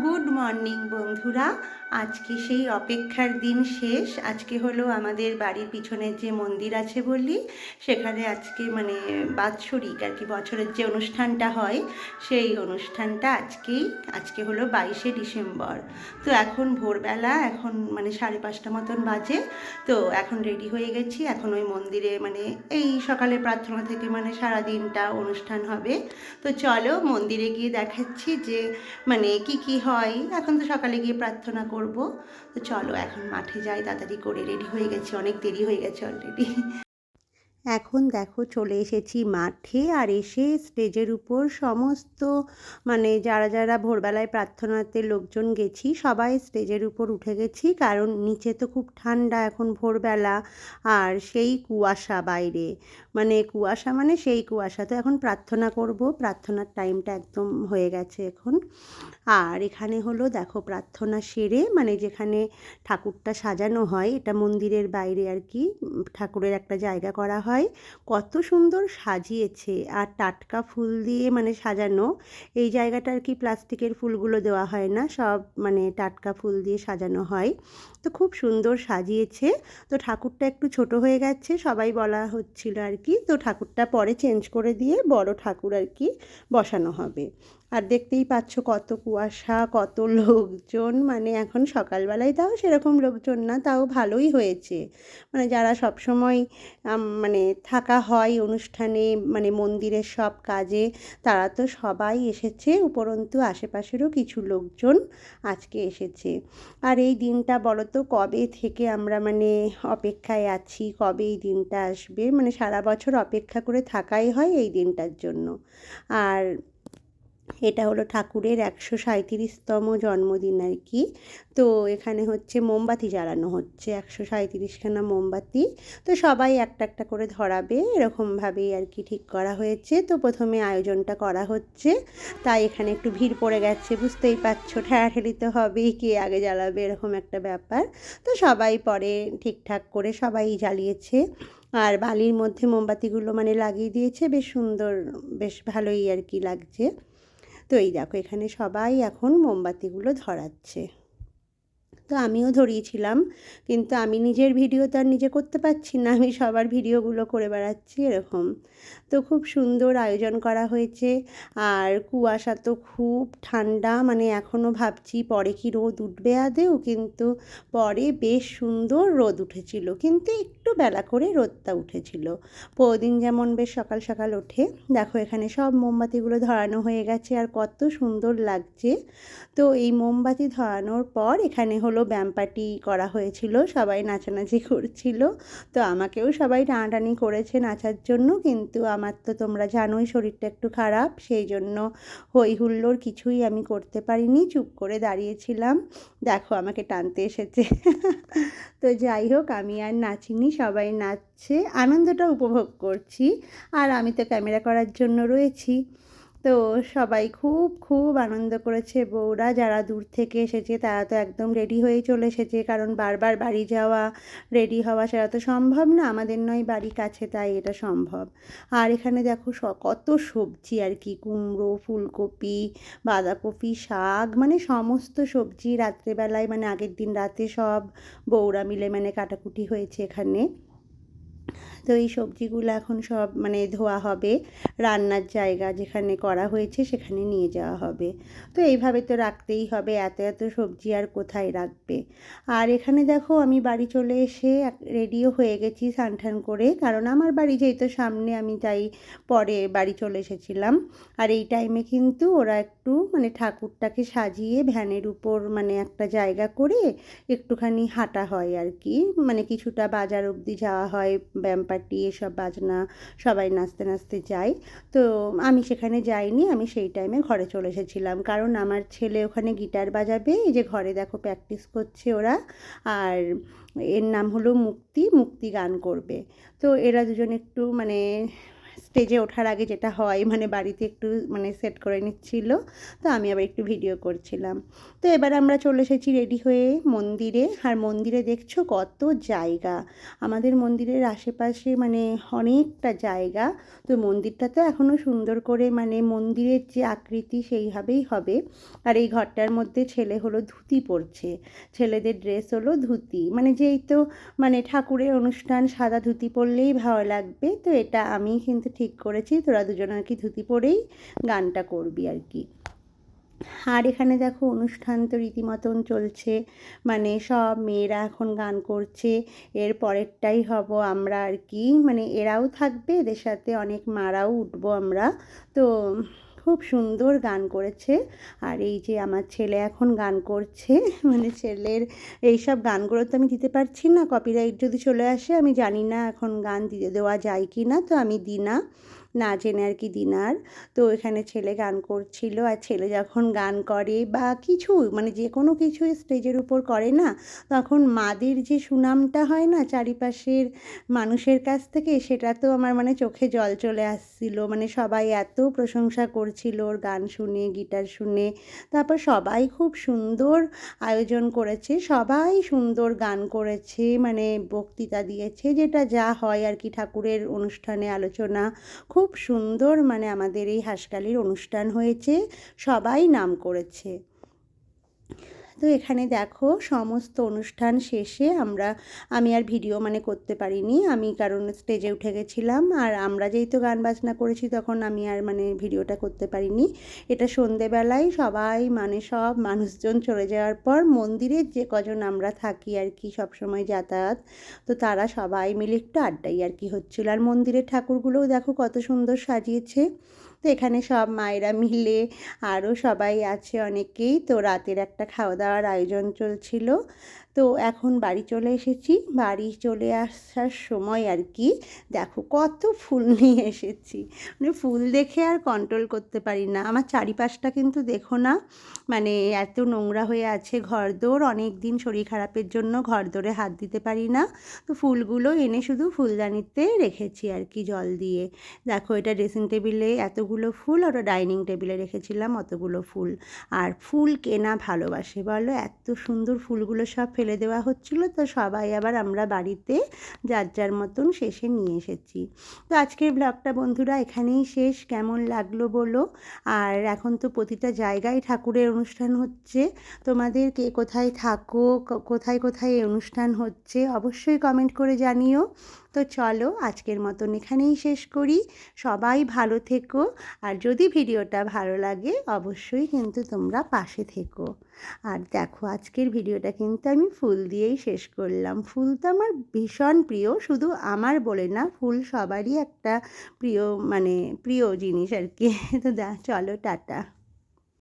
Good morning বন্ধুরা। আজকে সেই অপেক্ষার দিন শেষ। আজকে হলো আমাদের বাড়ির পিছনের যে মন্দির আছে বললি, সেখানে আজকে মানে বাৎসরিক আর কি, বছরের যে অনুষ্ঠানটা হয়, সেই অনুষ্ঠানটা আজকেই, আজকে হলো বাইশে ডিসেম্বর। তো এখন ভোরবেলা, এখন মানে সাড়ে পাঁচটা মতন বাজে। তো এখন রেডি হয়ে গেছি। এখন ওই মন্দিরে মানে এই সকালে প্রার্থনা থেকে মানে সারা দিনটা অনুষ্ঠান হবে। তো চলো মন্দিরে গিয়ে দেখাচ্ছি যে মানে কি কি হয়, এখন তো সকালে গিয়ে প্রার্থনা করব। তো চলো, এখন মাঠে যাই, তাড়াতাড়ি করে রেডি হয়ে গেছি, অনেক দেরি হয়ে গেছে অলরেডি এখন দেখো চলে এসেছি মাঠে আর এসে স্টেজের উপর সমস্ত মানে যারা যারা ভোরবেলায় প্রার্থনাতে লোকজন গেছি, সবাই স্টেজের উপর উঠে গেছি। কারণ নিচে তো খুব ঠান্ডা এখন ভোরবেলা আর সেই কুয়াশা বাইরে। মানে কুয়াশা মানে সেই কুয়াশা। তো এখন প্রার্থনা করব। প্রার্থনার টাইমটা একদম হয়ে গেছে এখন। আর এখানে হলো দেখো প্রার্থনা সেরে মানে যেখানে ঠাকুরটা সাজানো হয়, এটা মন্দিরের বাইরে আর কি, ঠাকুরের একটা জায়গা করা হয়। কত সুন্দর সাজিয়েছে। আর টাটকা ফুল দিয়ে মানে সাজানো, এই জায়গাটা আর কি প্লাস্টিকের ফুলগুলো দেওয়া হয় না, সব মানে টাটকা ফুল দিয়ে সাজানো হয়। তো খুব সুন্দর সাজিয়েছে। তো ঠাকুরটা একটু ছোট হয়ে গেছে, সবাই বলা হচ্ছিল আর কি। তো ঠাকুরটা পরে চেঞ্জ করে দিয়ে বড় ঠাকুর আর কি বসানো হবে। আর দেখতেই পাচ্ছ কত কুয়াশা, কত লোকজন। মানে এখন সকালবেলায় তাও সেরকম লোকজন না, তাও ভালোই হয়েছে। মানে যারা সবসময় মানে থাকা হয় অনুষ্ঠানে মানে মন্দিরের সব কাজে, তারা তো সবাই এসেছে, উপরন্তু আশেপাশেরও কিছু লোকজন আজকে এসেছে। আর এই দিনটা বলো তো কবে থেকে আমরা মানে অপেক্ষায় আছি, কবে এই দিনটা আসবে? মানে সারা বছর অপেক্ষা করে থাকাই হয় এই দিনটার জন্য। আর এটা হলো ঠাকুরের একশো সাঁইত্রিশতম জন্মদিন আর কি। তো এখানে হচ্ছে মোমবাতি জ্বালানো হচ্ছে, একশো সাঁইত্রিশখানা মোমবাতি। তো সবাই একটা একটা করে ধরাবে, এরকমভাবেই আর কি ঠিক করা হয়েছে। তো প্রথমে আয়োজনটা করা হচ্ছে, তাই এখানে একটু ভিড় পড়ে গেছে, বুঝতেই পারছ ঠেলাঠেলিতে হবেই, কে আগে জ্বালাবে, এরকম একটা ব্যাপার। তো সবাই পরে ঠিকঠাক করে সবাই জ্বালিয়েছে, আর বালির মধ্যে মোমবাতিগুলো মানে লাগিয়ে দিয়েছে, বেশ সুন্দর, বেশ ভালোই আর কি লাগছে। তো এই দেখো, এখানে সবাই এখন মোমবাতিগুলো ধরাচ্ছে। তো আমিও ধরিয়েছিলাম, কিন্তু আমি নিজের ভিডিও তো আর নিজে করতে পারছি না, আমি সবার ভিডিওগুলো করে বেড়াচ্ছি এরকম। তো খুব সুন্দর আয়োজন করা হয়েছে, আর কুয়াশা তো খুব ঠান্ডা মানে এখনও ভাবছি পরে কি রোদ উঠবে আদেও কিন্তু পরে বেশ সুন্দর রোদ উঠেছিল, কিন্তু বেলা করে রোদটা উঠেছিল। প্রতিদিন যেমন বেশ সকাল সকাল ওঠে, দেখো এখানে সব মোমবাতিগুলো ধরানো হয়ে গেছে আর কত সুন্দর লাগছে। তো এই মোমবাতি ধরানোর পর এখানে হলো ব্যায়াম পার্টি করা হয়েছিল, সবাই নাচানাচি করছিল। তো আমাকেও সবাই টানাটানি করেছে নাচার জন্য, কিন্তু আমার তো তোমরা জানোই শরীরটা একটু খারাপ, সেই জন্য হই হুল্লোর কিছুই আমি করতে পারিনি, চুপ করে দাঁড়িয়েছিলাম। দেখো আমাকে টানতে এসেছে। তো যাই হোক, আমি আর নাচিনি সবাই নাচছে আনন্দটা উপভোগ করছি। আর আমি তো ক্যামেরা করার জন্য রয়েছি। তো সবাই খুব খুব আনন্দ করেছে বউরা। যারা দূর থেকে এসেছে, তারা তো একদম রেডি হয়েই চলে এসেছে। কারণ বারবার বাড়ি যাওয়া রেডি হওয়া সেটা তো সম্ভব না। আমাদের নয় বাড়ি কাছে, তাই এটা সম্ভব। আর এখানে দেখো কত সবজি আর কি। কুমড়ো, ফুলকপি, বাঁধাকপি, শাক মানে সমস্ত সবজি রাত্রেবেলায় মানে আগের দিন রাতে সব বউরা মিলে মানে কাটাকুটি হয়েছে এখানে। তো এই সবজিগুলো এখন সব মানে ধোয়া হবে। রান্নার জায়গা যেখানে করা হয়েছে সেখানে নিয়ে যাওয়া হবে। তো এইভাবে তো রাখতেই হবে, এত এত সবজি আর কোথায় রাখবে? আর এখানে দেখো আমি বাড়ি চলে এসে রেডিও হয়ে গেছি স্নান করে, কারণ আমার বাড়ি যেহেতু সামনে আমি তাই পরে বাড়ি চলে এসেছিলাম। আর এই টাইমে কিন্তু ওরা একটু মানে ঠাকুরটাকে সাজিয়ে ভ্যানের উপর মানে একটা জায়গা করে একটুখানি হাঁটা হয় আর কি। মানে কিছুটা বাজার অবধি যাওয়া হয় ব্যায়াম পার্টি, এসব বাজনা সবাই নাচতে নাচতে যায়। তো আমি সেখানে যাইনি, আমি সেই টাইমে ঘরে চলে এসেছিলাম। কারণ আমার ছেলে ওখানে গিটার বাজাবে, এই যে ঘরে দেখো প্র্যাকটিস করছে ওরা। আর এর নাম হলো মুক্তি মুক্তি গান করবে। তো এরা দুজন একটু মানে স্টেজে ওঠার আগে যেটা হয় মানে বাড়িতে একটু মানে সেট করে নিচ্ছিল। তো আমি আবার একটু ভিডিও করছিলাম। তো এবার আমরা চলে এসেছি রেডি হয়ে মন্দিরে। আর মন্দিরে দেখছ কত জায়গা। আমাদের মন্দিরের আশেপাশে মানে অনেকটা জায়গা। তো মন্দিরটা তো এখনও সুন্দর করে মানে মন্দিরের যে আকৃতি সেইভাবেই হবে। আর এই ঘরটার মধ্যে ছেলে হলো ধুতি পরছে। ছেলেদের ড্রেস হলো ধুতি। মানে যেই তো মানে ঠাকুরের অনুষ্ঠান, সাদা ধুতি পরলেই ভালো লাগবে। তো এটা আমি কিন্তু ঠিক করেছি, তোরা দুজন আর কি ধুতি পরেই গানটা করবি আর কি। আর এখানে দেখো অনুষ্ঠান তো রীতিমতন চলছে মানে সব মেয়েরা এখন গান করছে, এর পরেরটাই হব আমরা আর কি মানে এরাও থাকবে, এদের সাথে অনেক মারাও উঠবো আমরা, তো খুব সুন্দর গান করেছে। আর এই যে আমার ছেলে এখন গান করছে মানে ছেলের এইসব গানগুলো তো আমি দিতে পারছি না কপিরাইট যদি চলে আসে আমি জানি না এখন গান দিতে দেওয়া যায় কি না তো আমি দিই না না জেনে আর কি দিনার। তো এখানে ছেলে গান করছিল আর ছেলে যখন গান করে বা কিছু মানে যে কোনো কিছু স্টেজের উপর করে না, তখন মাদের যে সুনামটা হয় না চারিপাশের মানুষের কাছ থেকে, সেটা তো আমার মানে চোখে জল চলে আসছিল। মানে সবাই এত প্রশংসা করছিল ওর গান শুনে, গিটার শুনে। তারপর সবাই খুব সুন্দর আয়োজন করেছে, সবাই সুন্দর গান করেছে মানে বক্তৃতা দিয়েছে, যেটা যা হয় আর কি ঠাকুরের অনুষ্ঠানে আলোচনা। খুব সুন্দর মানে আমাদের এই হাসকালির অনুষ্ঠান হয়েছে। সবাই নাম করেছে। তো এখানে দেখো সমস্ত অনুষ্ঠান শেষে আমরা, আমি আর ভিডিও মানে করতে পারিনি। আমি কারণ স্টেজে উঠে গেছিলাম আর আমরা যেহেতু গান বাজনা করেছি তখন আমি আর মানে ভিডিওটা করতে পারিনি। এটা সন্ধেবেলায় সবাই মানে সব মানুষজন চলে যাওয়ার পর মন্দিরের যে কজন আমরা থাকি আর কি সবসময় যাতায়াত, তো তারা সবাই মিলে একটু আড্ডাই আর কি হচ্ছিল। আর মন্দিরের ঠাকুরগুলোও দেখো কত সুন্দর সাজিয়েছে। তো এখানে সব মায়েরা মিলে আরও সবাই আছে অনেকেই। তো রাতের একটা খাওয়া দাওয়ার আয়োজন চলছিল। তো এখন বাড়ি চলে এসেছি। বাড়ি চলে আসার সময় আর কি, দেখো কত ফুল নিয়ে এসেছি। মানে ফুল দেখে আর কন্ট্রোল করতে পারি না। আমার চারিপাশটা কিন্তু দেখো না মানে এত নোংরা হয়ে আছে ঘরদোর। অনেক দিন শরীর খারাপের জন্য ঘরদোরে হাত দিতে পারি না। তো ফুলগুলো এনে শুধু ফুলদানিতে রেখেছি আর কি জল দিয়ে। দেখো এটা ড্রেসিং টেবিলে এতগুলো ফুল ওরা ডাইনিং টেবিলে রেখেছিলাম অতগুলো ফুল। আর ফুল কেনা ভালোবাসে বলো? এত সুন্দর ফুলগুলো সব ফেলে দেওয়া হচ্ছিল, তো সবাই আবার আমরা বাড়িতে যার যার মতন শেষে নিয়ে এসেছি। তো আজকের ব্লগটা বন্ধুরা এখানেই শেষ। কেমন লাগল বলো? আর এখন তো প্রতিটা জায়গায় ঠাকুরের অনুষ্ঠান হচ্ছে। তোমাদের কে কোথায় থাকো কোথায় কোথায় অনুষ্ঠান হচ্ছে অবশ্যই কমেন্ট করে জানিও। তো চলো আজকের মতন এখানেই শেষ করি। সবাই ভালো থেকো, আর যদি ভিডিওটা ভালো লাগে অবশ্যই কিন্তু তোমরা পাশে থেকো। আর দেখো আজকের ভিডিওটা কিন্তু আমি ফুল দিয়েই শেষ করলাম। ফুল তো আমার ভীষণ প্রিয়, শুধু আমার বলে না, ফুল সবারই একটা প্রিয় মানে প্রিয় জিনিস আর কি। তো চলো টাটা।